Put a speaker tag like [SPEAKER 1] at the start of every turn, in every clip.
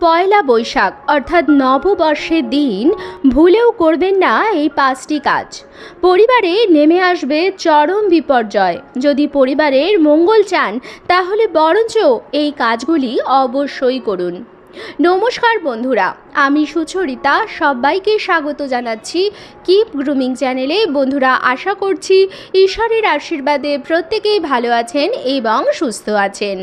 [SPEAKER 1] পয়লা বৈশাখ, অর্থাৎ নববর্ষের দিন, ভুলেও করবেন না এই পাঁচটি কাজ। পরিবারে নেমে আসবে চরম বিপর্যয়। যদি পরিবারের মঙ্গল চান, তাহলে বরঞ্চ এই কাজগুলি অবশ্যই করুন। নমস্কার বন্ধুরা, আমি সুচরিতা, সবাইকে স্বাগত জানাচ্ছি কিপ গ্রুমিং চ্যানেলে। বন্ধুরা, আশা করছি ঈশ্বরের আশীর্বাদে প্রত্যেকেই ভালো আছেন এবং সুস্থ আছেন।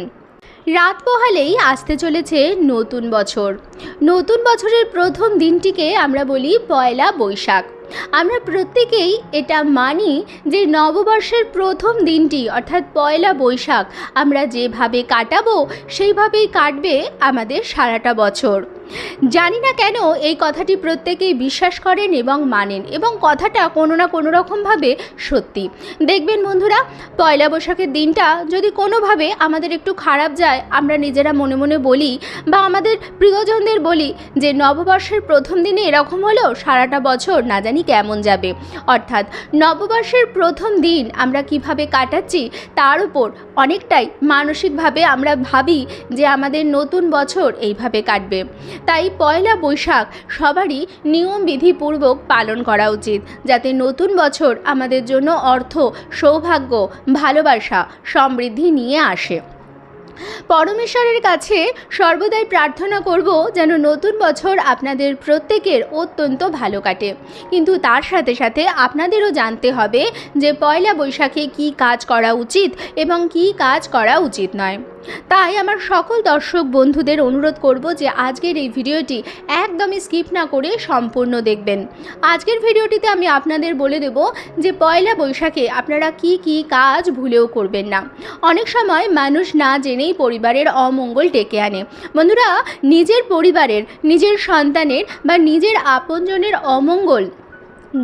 [SPEAKER 1] রাত পোহালেই আসতে চলেছে নতুন বছর। নতুন বছরের প্রথম দিনটিকে আমরা বলি পয়লা বৈশাখ। আমরা প্রত্যেকেই এটা মানি যে নববর্ষের প্রথম দিনটি, অর্থাৎ পয়লা বৈশাখ, আমরা যেভাবে কাটাবো, সেইভাবেই কাটবে আমাদের সারাটা বছর। জানি না কেন এই কথাটি প্রত্যেকেই বিশ্বাস করেন এবং মানেন এবং কথাটা কোনো না কোনো রকমভাবে সত্যি। দেখবেন বন্ধুরা, পয়লা বৈশাখের দিনটা যদি কোনোভাবে আমাদের একটু খারাপ যায়, আমরা নিজেরা মনে মনে বলি বা আমাদের প্রিয়জনদের বলি যে নববর্ষের প্রথম দিনে এরকম হলেও সারাটা বছর না জানি কেমন যাবে। অর্থাৎ নববর্ষের প্রথম দিন আমরা কীভাবে কাটাচ্ছি, তার উপর অনেকটাই মানসিকভাবে আমরা ভাবি যে আমাদের নতুন বছর এইভাবে কাটবে। তাই পয়লা বৈশাখ সবারই নিয়মবিধিপূর্বক পালন করা উচিত। যাতে নতুন বছর আমাদের জন্য অর্থ, সৌভাগ্য, ভালোবাসা সমৃদ্ধি নিয়ে আসে। পরমেশ্বরের কাছে সর্বদাই প্রার্থনা করব যেন নতুন বছর আপনাদের প্রত্যেকের অত্যন্ত ভালো কাটে। কিন্তু তার সাথে সাথে আপনাদেরও জানতে হবে যে পয়লা বৈশাখে কি কাজ করা উচিত এবং কি কাজ করা উচিত নয়। তাই আমার সকল দর্শক বন্ধুদের অনুরোধ করব যে আজকের এই ভিডিওটি একদমই স্কিপ না করে সম্পূর্ণ দেখবেন। আজকের ভিডিওটিতে আমি আপনাদের বলে দেব যে পয়লা বৈশাখে আপনারা কি কি কাজ ভুলেও করবেন না। অনেক সময় মানুষ না জেনেই পরিবারের অমঙ্গল ডেকে আনে। বন্ধুরা, নিজের পরিবারের, নিজের সন্তানের বা নিজের আপনজনের অমঙ্গল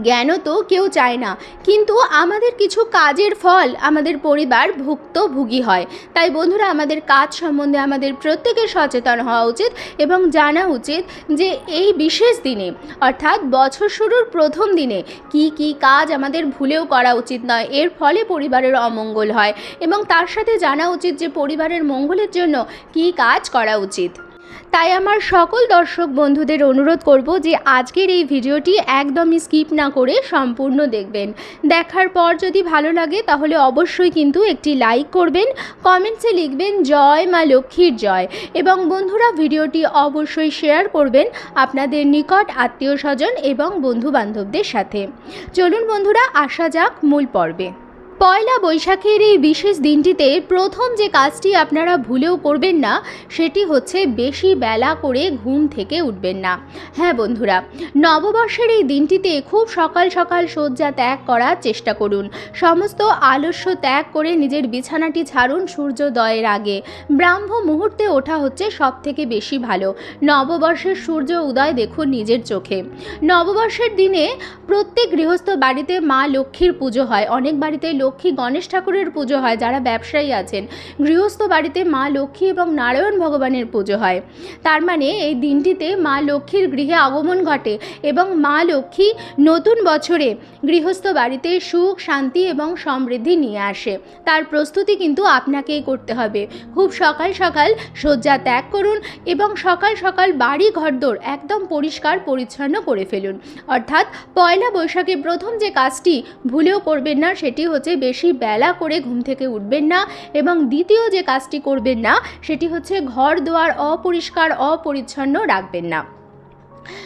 [SPEAKER 1] জ্ঞানও তো কেউ চায় না। কিন্তু আমাদের কিছু কাজের ফল আমাদের পরিবার ভুক্তভোগী হয়। তাই বন্ধুরা, আমাদের কাজ সম্বন্ধে আমাদের প্রত্যেকের সচেতন হওয়া উচিত এবং জানা উচিত যে এই বিশেষ দিনে, অর্থাৎ বছর শুরুর প্রথম দিনে, কি কি কাজ আমাদের ভুলেও করা উচিত নয়। এর ফলে পরিবারের অমঙ্গল হয় এবং তার সাথে জানা উচিত যে পরিবারের মঙ্গলের জন্য কি কাজ করা উচিত। তাই আমার সকল দর্শক বন্ধুদের অনুরোধ করব যে আজকের এই ভিডিওটি একদমই স্কিপ না করে সম্পূর্ণ দেখবেন। দেখার পর যদি ভালো লাগে তাহলে অবশ্যই কিন্তু একটি লাইক করবেন, কমেন্টসে লিখবেন, জয় মা লক্ষ্মীর জয় এবং বন্ধুরা ভিডিওটি অবশ্যই শেয়ার করবেন আপনাদের নিকট আত্মীয় স্বজন এবং বন্ধু বান্ধবদের সাথে। চলুন বন্ধুরা, আসা যাক মূল পর্বে। পয়লা বৈশাখের এই বিশেষ দিনটিতে প্রথম যে কাজটি আপনারা ভুলেও করবেন না, সেটি হচ্ছে বেশি বেলা করে ঘুম থেকে উঠবেন না। হ্যাঁ বন্ধুরা, নববর্ষের এই দিনটিতে খুব সকাল সকাল শয্যা ত্যাগ করার চেষ্টা করুন। সমস্ত আলস্য ত্যাগ করে নিজের বিছানাটি ছাড়ুন সূর্যোদয়ের আগে। ব্রাহ্ম মুহূর্তে ওঠা হচ্ছে সব থেকে বেশি ভালো। নববর্ষের সূর্য উদয় দেখুন নিজের চোখে। নববর্ষের দিনে প্রত্যেক গৃহস্থ বাড়িতে মা লক্ষ্মীর পুজো হয়। অনেক বাড়িতে লক্ষ্মী গণেশ ঠাকুরের পুজো হয়, যারা ব্যবসায়ী আছেন। গৃহস্থ বাড়িতে মা লক্ষ্মী এবং নারায়ণ ভগবানের পুজো হয়। তার মানে এই দিনটিতে মা লক্ষ্মীর গৃহে আগমন ঘটে এবং মা লক্ষ্মী নতুন বছরে গৃহস্থ বাড়িতে সুখ, শান্তি এবং সমৃদ্ধি নিয়ে আসে। তার প্রস্তুতি কিন্তু আপনাকেই করতে হবে। খুব সকাল সকাল শয্যা ত্যাগ করুন এবং সকাল সকাল বাড়ি ঘরদোর একদম পরিষ্কার পরিচ্ছন্ন করে ফেলুন। অর্থাৎ পয়লা বৈশাখে প্রথম যে কাজটি ভুলেও করবেন না, সেটি হচ্ছে বেশি বেলা করে ঘুম থেকে উঠবেন না এবং দ্বিতীয় যে কাজটি করবেন না, সেটি হচ্ছে ঘর দোয়ার অপরিষ্কার, অপরিচ্ছন্ন রাখবেন না।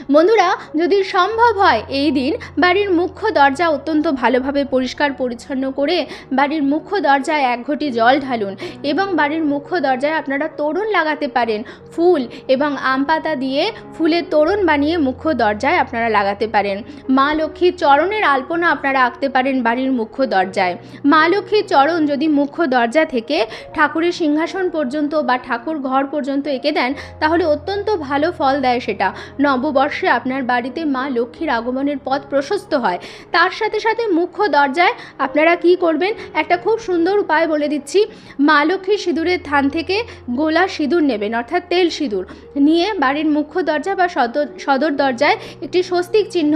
[SPEAKER 1] বন্ধুরা, যদি সম্ভব হয় এই দিন বাড়ির মুখ্য দরজা অত্যন্ত ভালোভাবে পরিষ্কার পরিচ্ছন্ন করে বাড়ির মুখ্য দরজায় এক ঘটি জল ঢালুন এবং বাড়ির মুখ্য দরজায় আপনারা তোরণ লাগাতে পারেন ফুল এবং আম পাতা দিয়ে ফুলের তোরণ বানিয়ে মুখ্য দরজায় আপনারা লাগাতে পারেন। মা লক্ষ্মীর চরণের আলপনা আপনারা আঁকতে পারেন বাড়ির মুখ্য দরজায়। মা লক্ষ্মীর চরণ যদি মুখ্য দরজা থেকে ঠাকুরের সিংহাসন পর্যন্ত বা ঠাকুর ঘর পর্যন্ত এঁকে দেন, তাহলে অত্যন্ত ভালো ফল দেয় সেটা। নব নববর্ষে আপনার বাড়িতে মা লক্ষ্মীর আগমনের পথ প্রশস্ত হয়। তার সাথে সাথে মুখ্য দরজায় আপনারা কি করবেন? একটা খুব সুন্দর উপায় বলে দিচ্ছি। মা লক্ষ্মীর সিঁদুরের থান থেকে গোলা সিঁদুর নেবেন, অর্থাৎ তেল সিঁদুর। নিয়ে বাড়ির মুখ্য দরজা বা সদর সদর দরজায় একটি স্বস্তিক চিহ্ন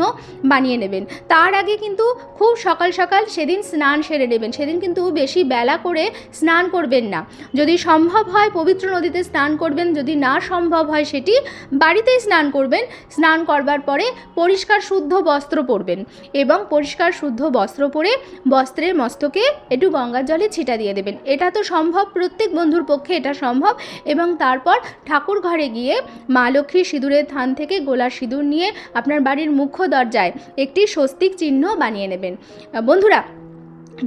[SPEAKER 1] বানিয়ে নেবেন। তার আগে কিন্তু খুব সকাল সকাল সেদিন স্নান সেরে নেবেন। সেদিন কিন্তু বেশি বেলা করে স্নান করবেন না। যদি সম্ভব হয় পবিত্র নদীতে স্নান করবেন, যদি না সম্ভব হয় সেটি বাড়িতেই স্নান করবেন। স্নান করবার পরে পরিষ্কার শুদ্ধ বস্ত্র পরবেন এবং পরিষ্কার শুদ্ধ বস্ত্র পরে বস্ত্রের মস্তকে একটু গঙ্গার জলে ছিটা দিয়ে দেবেন। এটা তো সম্ভব, প্রত্যেক বন্ধুর পক্ষে এটা সম্ভব এবং তারপর ঠাকুর ঘরে গিয়ে মা লক্ষ্মীর সিঁদুরের থান থেকে গোলা সিঁদুর নিয়ে আপনার বাড়ির মুখ্য দরজায় একটি স্বস্তিক চিহ্ন বানিয়ে নেবেন। বন্ধুরা,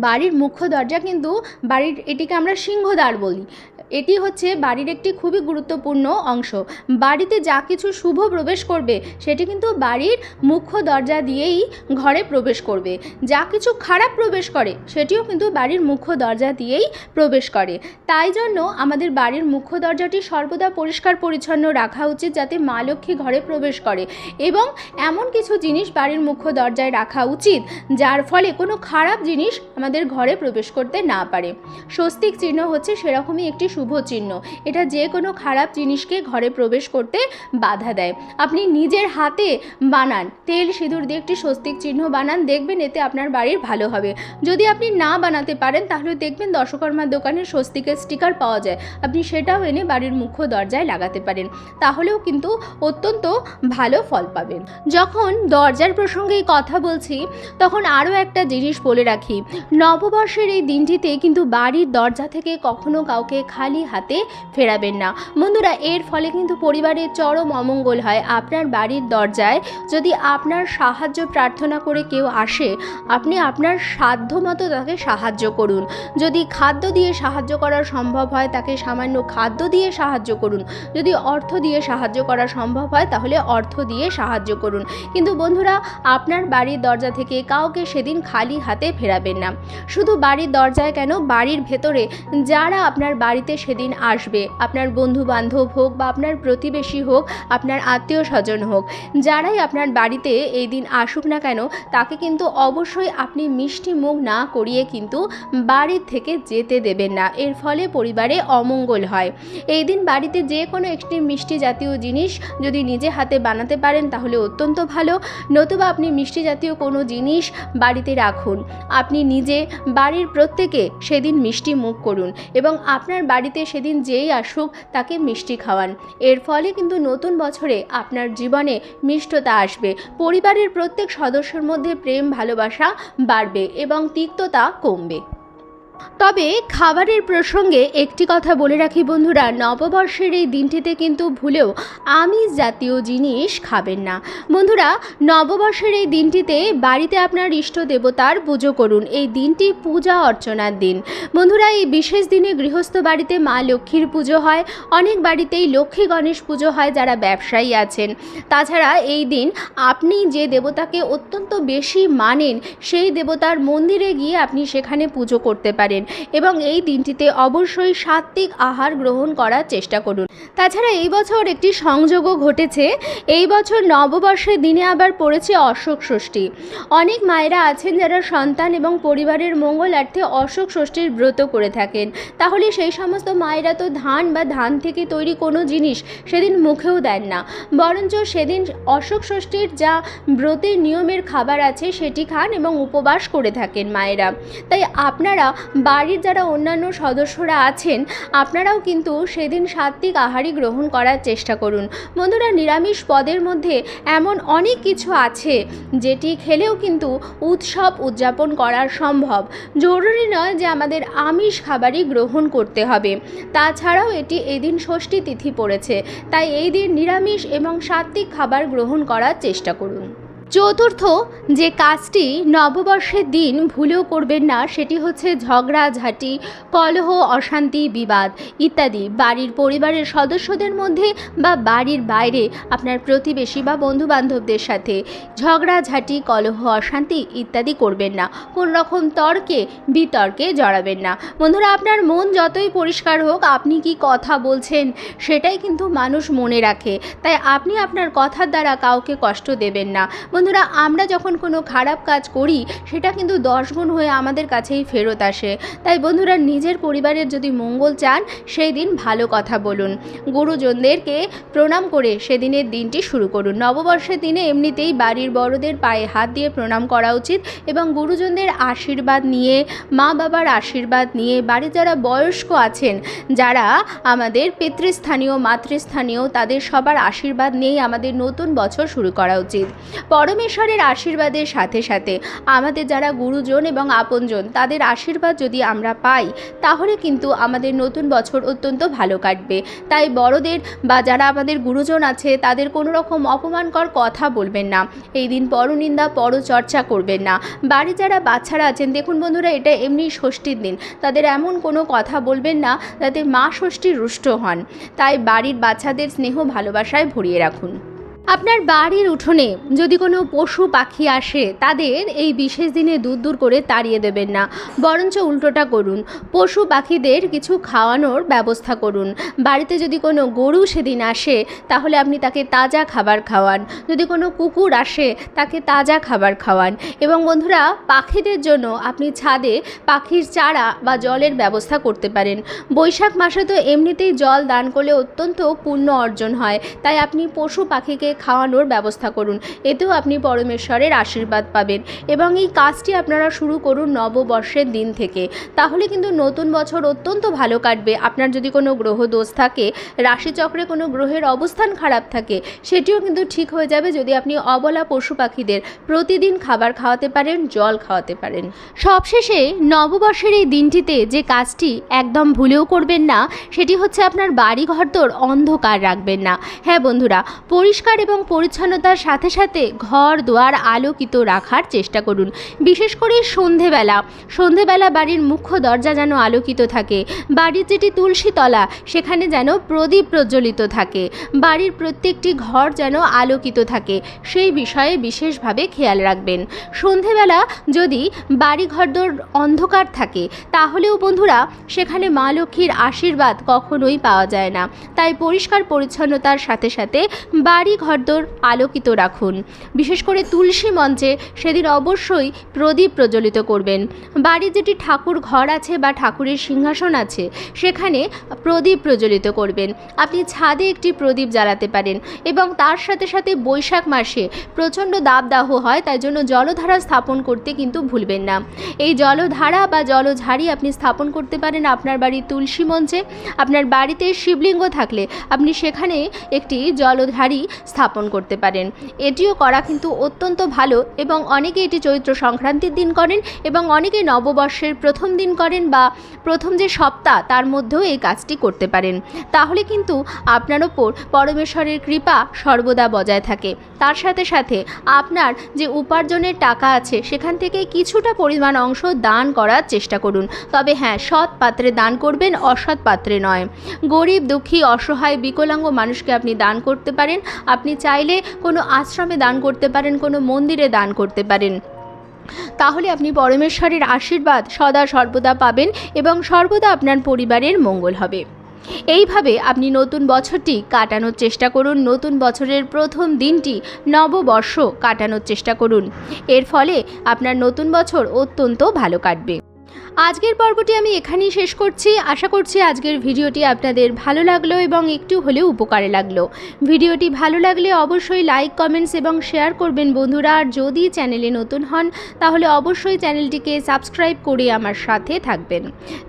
[SPEAKER 1] বাড়ির মুখ্য দরজা কিন্তু বাড়ির এটিকে আমরা সিংহদ্বার বলি। এটি হচ্ছে বাড়ির একটি খুবই গুরুত্বপূর্ণ অংশ। বাড়িতে যা কিছু শুভ প্রবেশ করবে, সেটি কিন্তু বাড়ির মুখ্য দরজা দিয়েই ঘরে প্রবেশ করবে। যা কিছু খারাপ প্রবেশ করে, সেটিও কিন্তু বাড়ির মুখ্য দরজা দিয়েই প্রবেশ করে। তাই জন্য আমাদের বাড়ির মুখ্য দরজাটি সর্বদা পরিষ্কার পরিচ্ছন্ন রাখা উচিত, যাতে মা লক্ষ্মী ঘরে প্রবেশ করে। এবং এমন কিছু জিনিস বাড়ির মুখ্য দরজায় রাখা উচিত, যার ফলে কোনো খারাপ জিনিস আমাদের ঘরে প্রবেশ করতে না পারে। স্বস্তিক চিহ্ন হচ্ছে সেরকমই একটি শুভ চিহ্ন। এটা যে কোনো খারাপ জিনিসকে ঘরে প্রবেশ করতে বাধা দেয়। আপনি নিজের হাতে বানান, তেল সিঁদুর দিয়ে একটি স্বস্তিক চিহ্ন বানান, দেখবেন এতে আপনার বাড়ির ভালো হবে। যদি আপনি না বানাতে পারেন, তাহলে দেখবেন দশকর্মার দোকানে স্বস্তিকের স্টিকার পাওয়া যায়। আপনি সেটাও এনে বাড়ির মুখ্য দরজায় লাগাতে পারেন। তাহলেও কিন্তু অত্যন্ত ভালো ফল পাবেন। যখন দরজার প্রসঙ্গে কথা বলছি, তখন আরও একটা জিনিস বলে রাখি। নববর্ষের এই দিনটিতে কিন্তু বাড়ির দরজা থেকে কখনো কাউকে খালি হাতে ফেরাবেন না। বন্ধুরা, এর ফলে কিন্তু পরিবারের চরম অমঙ্গল হয়। আপনার বাড়ির দরজায় যদি আপনার সাহায্য প্রার্থনা করে কেউ আসে, আপনি আপনার সাধ্য মতো তাকে সাহায্য করুন। যদি খাদ্য দিয়ে সাহায্য করা সম্ভব হয়, তাকে সামান্য খাদ্য দিয়ে সাহায্য করুন। যদি অর্থ দিয়ে সাহায্য করা সম্ভব হয়, তাহলে অর্থ দিয়ে সাহায্য করুন। কিন্তু বন্ধুরা, আপনার বাড়ির দরজা থেকে কাউকে সেদিন খালি হাতে ফেরাবেন না। শুধু বাড়ির দরজায় কেন? বাড়ির ভেতরে যারা আপনার বাড়িতে সেদিন আসবে। আপনার বন্ধু বান্ধব হোক বা আপনার প্রতিবেশী হোক, আপনার আত্মীয় স্বজন হোক, যারাই আপনার বাড়িতে এই দিন আসুক না কেন, তাকে কিন্তু অবশ্যই আপনি মিষ্টি মুখ না করিয়ে কিন্তু বাড়ির থেকে যেতে দেবেন না। এর ফলে পরিবারে অমঙ্গল হয়। এই দিন বাড়িতে যে কোনো একটি মিষ্টি জাতীয় জিনিস যদি নিজে হাতে বানাতে পারেন, তাহলে অত্যন্ত ভালো। নতুবা আপনি মিষ্টি জাতীয় কোনো জিনিস বাড়িতে রাখুন। আপনি নিজে, বাড়ির প্রত্যেকে সেদিন মিষ্টি মুখ করুন এবং আপনার বাড়িতে সেদিন যেই আসুক তাকে মিষ্টি খাওয়ান। এর ফলে কিন্তু নতুন বছরে আপনার জীবনে মিষ্টতা আসবে। পরিবারের প্রত্যেক সদস্যর মধ্যে প্রেম, ভালোবাসা বাড়বে এবং তিক্ততা কমবে। তবে খাবারের প্রসঙ্গে একটি কথা বলে রাখি বন্ধুরা, নববর্ষের এই দিনটিতে কিন্তু ভুলেও আমিষ জাতীয় জিনিস খাবেন না। বন্ধুরা, নববর্ষের এই দিনটিতে বাড়িতে আপনার ইষ্ট দেবতার পুজো করুন। এই দিনটি পূজা অর্চনার দিন। বন্ধুরা, এই বিশেষ দিনে গৃহস্থ বাড়িতে মা লক্ষ্মীর পুজো হয়। অনেক বাড়িতেই লক্ষ্মী গণেশ পুজো হয় যারা ব্যবসায়ী আছেন। তাছাড়া এই দিন আপনি যে দেবতাকে অত্যন্ত বেশি মানেন, সেই দেবতার মন্দিরে গিয়ে আপনি সেখানে পুজো করতে পারেন। এবং এই দিনটিতে অবশ্যই সাত্ত্বিক আহার গ্রহণ করার চেষ্টা করুন। তাছাড়া এই বছর একটি সংযোগও ঘটেছে। এই বছর নববর্ষের দিনে আবার পড়েছে অশোক ষষ্ঠী। অনেক মায়েরা আছেন যারা সন্তান এবং পরিবারের মঙ্গলার্থে অশোক ষষ্ঠীর ব্রত করে থাকেন। তাহলে সেই সমস্ত মায়েরা তো ধান বা ধান থেকে তৈরি কোনো জিনিস সেদিন মুখেও দেন না। বরঞ্চ সেদিন অশোক ষষ্ঠীর যা ব্রতের নিয়মের খাবার আছে সেটি খান এবং উপবাস করে থাকেন মায়েরা। তাই আপনারা বাড়ির যারা অন্যান্য সদস্যরা আছেন, আপনারাও কিন্তু সেদিন সাত্ত্বিক আহারই গ্রহণ করার চেষ্টা করুন। বন্ধুরা, নিরামিষ পদের মধ্যে এমন অনেক কিছু আছে, যেটি খেলেও কিন্তু উৎসব উদযাপন করা সম্ভব। জরুরি নয় যে আমাদের আমিষ খাবারই গ্রহণ করতে হবে। তাছাড়াও এটি এদিন ষষ্ঠী তিথি পড়েছে, তাই এই দিন নিরামিষ এবং সাত্ত্বিক খাবার গ্রহণ করার চেষ্টা করুন। চতুর্থ যে কাজটি নববর্ষের দিন ভুলেও করবেন না, সেটি হচ্ছে ঝগড়াঝাঁটি, কলহ, অশান্তি, বিবাদ ইত্যাদি। বাড়ির পরিবারের সদস্যদের মধ্যে বা বাড়ির বাইরে আপনার প্রতিবেশী বা বন্ধু বান্ধবদের সাথে ঝগড়াঝাঁটি, কলহ, অশান্তি ইত্যাদি করবেন না। কোন রকম তর্কে, বিতর্কে জড়াবেন না। বন্ধুরা, আপনার মন যতই পরিষ্কার হোক, আপনি কি কথা বলছেন সেটাই কিন্তু মানুষ মনে রাখে। তাই আপনি আপনার কথার দ্বারা কাউকে কষ্ট দেবেন না। বন্ধুরা, আমরা যখন কোনো খারাপ কাজ করি, সেটা কিন্তু দশ গুণ হয়ে আমাদের কাছেই ফেরত আসে। তাই বন্ধুরা, নিজের পরিবারের যদি মঙ্গল চান সেই দিন ভালো কথা বলুন। গুরুজনদেরকে প্রণাম করে সেদিনের দিনটি শুরু করুন। নববর্ষের দিনে এমনিতেই বাড়ির বড়দের পায়ে হাত দিয়ে প্রণাম করা উচিত এবং গুরুজনদের আশীর্বাদ নিয়ে মা বাবার আশীর্বাদ নিয়ে, বাড়ির যারা বয়স্ক আছেন, যারা আমাদের পিতৃস্থানীয়, মাতৃস্থানীয়, তাদের সবার আশীর্বাদ নিয়েই আমাদের নতুন বছর শুরু করা উচিত। পরমেশ্বরের আশীর্বাদের সাথে সাথে আমাদের যারা গুরুজন এবং আপনজন, তাদের আশীর্বাদ যদি আমরা পাই, তাহলে কিন্তু আমাদের নতুন বছর অত্যন্ত ভালো কাটবে। তাই বড়দের বা যারা আমাদের গুরুজন আছে, তাদের কোনো রকম অপমানকর কথা বলবেন না। এই দিন পরনিন্দা, পরচর্চা করবেন না। বাড়ি যারা বাচ্চারা আছেন, দেখুন বন্ধুরা, এটা এমনি ষষ্ঠীর দিন। তাদের এমন কোনো কথা বলবেন না যাতে মা ষষ্ঠী রুষ্ট হন। তাই বাড়ির বাচ্চাদের স্নেহ ভালোবাসায় ভরিয়ে রাখুন। আপনার বাড়ির উঠোনে যদি কোনো পশু পাখি আসে, তাদের এই বিশেষ দিনে দূর দূর করে তাড়িয়ে দেবেন না। বরঞ্চ উল্টোটা করুন। পশু পাখিদের কিছু খাওয়ানোর ব্যবস্থা করুন। বাড়িতে যদি কোনো গরু সেদিন আসে, তাহলে আপনি তাকে তাজা খাবার খাওয়ান। যদি কোনো কুকুর আসে, তাকে তাজা খাবার খাওয়ান। এবং বন্ধুরা, পাখিদের জন্য আপনি ছাদে পাখির চারা বা জলের ব্যবস্থা করতে পারেন। বৈশাখ মাসে তো এমনিতেই জল দান করলে অত্যন্ত পুণ্য অর্জন হয়। তাই আপনি পশু পাখিকে খাওয়ানোর ব্যবস্থা করুন। এতেও আপনি পরমেশ্বরের আশীর্বাদ পাবেন। এবং এই কাজটি আপনারা শুরু করুন নববর্ষের দিন থেকে। তাহলে কিন্তু নতুন বছর অত্যন্ত ভালো কাটবে। আপনার যদি কোনো গ্রহ দোষ থাকে, রাশিচক্রে কোনো গ্রহের অবস্থান খারাপ থাকে, সেটিও কিন্তু ঠিক হয়ে যাবে যদি আপনি অবলা পশু পাখিদের প্রতিদিন খাবার খাওয়াতে পারেন, জল খাওয়াতে পারেন। সবশেষে নববর্ষের এই দিনটিতে যে কাজটি একদম ভুলেও করবেন না, সেটি হচ্ছে আপনার বাড়ি ঘরদোর অন্ধকার রাখবেন না। হ্যাঁ বন্ধুরা, পরিষ্কার এবং পরিচ্ছন্নতার সাথে সাথে ঘর, দুয়ার আলোকিত রাখার চেষ্টা করুন। বিশেষ করে সন্ধেবেলা। সন্ধেবেলা বাড়ির মুখ্য দরজা যেন আলোকিত থাকে। বাড়ির যেটি তুলসী তলা, সেখানে যেন প্রদীপ প্রজ্বলিত থাকে। বাড়ির প্রত্যেকটি ঘর যেন আলোকিত থাকে। সেই বিষয়ে বিশেষভাবে খেয়াল রাখবেন। সন্ধেবেলা যদি বাড়ি ঘরদোর অন্ধকার থাকে, তাহলেও বন্ধুরা, সেখানে মা লক্ষ্মীর আশীর্বাদ কখনোই পাওয়া যায় না। তাই পরিষ্কার পরিচ্ছন্নতার সাথে সাথে বাড়ি ঘরদোর আলোকিত রাখুন। বিশেষ করে তুলসী মঞ্চে সেদিন অবশ্যই প্রদীপ প্রজ্বলিত করবেন। বাড়ির যেটি ঠাকুর ঘর আছে বা ঠাকুরের সিংহাসন আছে, সেখানে প্রদীপ প্রজ্বলিত করবেন। আপনি ছাদে একটি প্রদীপ জ্বালাতে পারেন এবং তার সাথে সাথে বৈশাখ মাসে প্রচণ্ড দাবদাহ হয়, তাই জন্য জলধারা স্থাপন করতে কিন্তু ভুলবেন না। এই জলধারা বা জলঝাড়ি আপনি স্থাপন করতে পারেন আপনার বাড়ির তুলসী মঞ্চে। আপনার বাড়িতে শিবলিঙ্গ থাকলে আপনি সেখানে একটি জলধারী স্থাপন করতে পারেন। এটিও করা কিন্তু অত্যন্ত ভালো এবং অনেকে এটি চৈত্র সংক্রান্তির দিন করেন এবং অনেকে নববর্ষের প্রথম দিন করেন বা প্রথম যে সপ্তাহ তার মধ্যেও এই কাজটি করতে পারেন। তাহলে কিন্তু আপনার ওপর পরমেশ্বরের কৃপা সর্বদা বজায় থাকে। তার সাথে সাথে আপনার যে উপার্জনের টাকা আছে সেখান থেকে কিছুটা পরিমাণ অংশ দান করার চেষ্টা করুন। তবে হ্যাঁ সৎ পাত্রে দান করবেন, অসৎ পাত্রে নয়। গরিব, দুঃখী, অসহায়, বিকলাঙ্গ মানুষকে আপনি দান করতে পারেন। আপনি চাইলে কোনো আশ্রমে দান করতে পারেন, কোনো মন্দিরে দান করতে পারেন। তাহলে আপনি পরমেশ্বরের আশীর্বাদ সদা সর্বদা পাবেন এবং সর্বদা আপনার পরিবারের মঙ্গল হবে। এইভাবে আপনি নতুন বছরটি কাটানোর চেষ্টা করুন। নতুন বছরের প্রথম দিনটি নববর্ষ কাটানোর চেষ্টা করুন। এর ফলে আপনার নতুন বছর অত্যন্ত ভালো কাটবে। আজকের পর্বটি আমি এখানেই শেষ করছি। আশা করছি আজকের ভিডিওটি আপনাদের ভালো লাগল এবং একটু হলেও উপকারে লাগল। ভিডিওটি ভালো লাগলে অবশ্যই লাইক, কমেন্টস এবং শেয়ার করবেন বন্ধুরা। আর যদি চ্যানেলে নতুন হন, তাহলে অবশ্যই চ্যানেলটিকে সাবস্ক্রাইব করে আমার সাথে থাকবেন।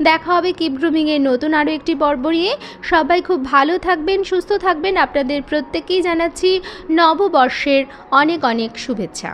[SPEAKER 1] দেখা হবে কিপ গ্রুমিংয়ের নতুন আরও একটি পর্ব নিয়ে। সবাই খুব ভালো থাকবেন, সুস্থ থাকবেন। আপনাদের প্রত্যেকেই জানাচ্ছি নববর্ষের অনেক অনেক শুভেচ্ছা।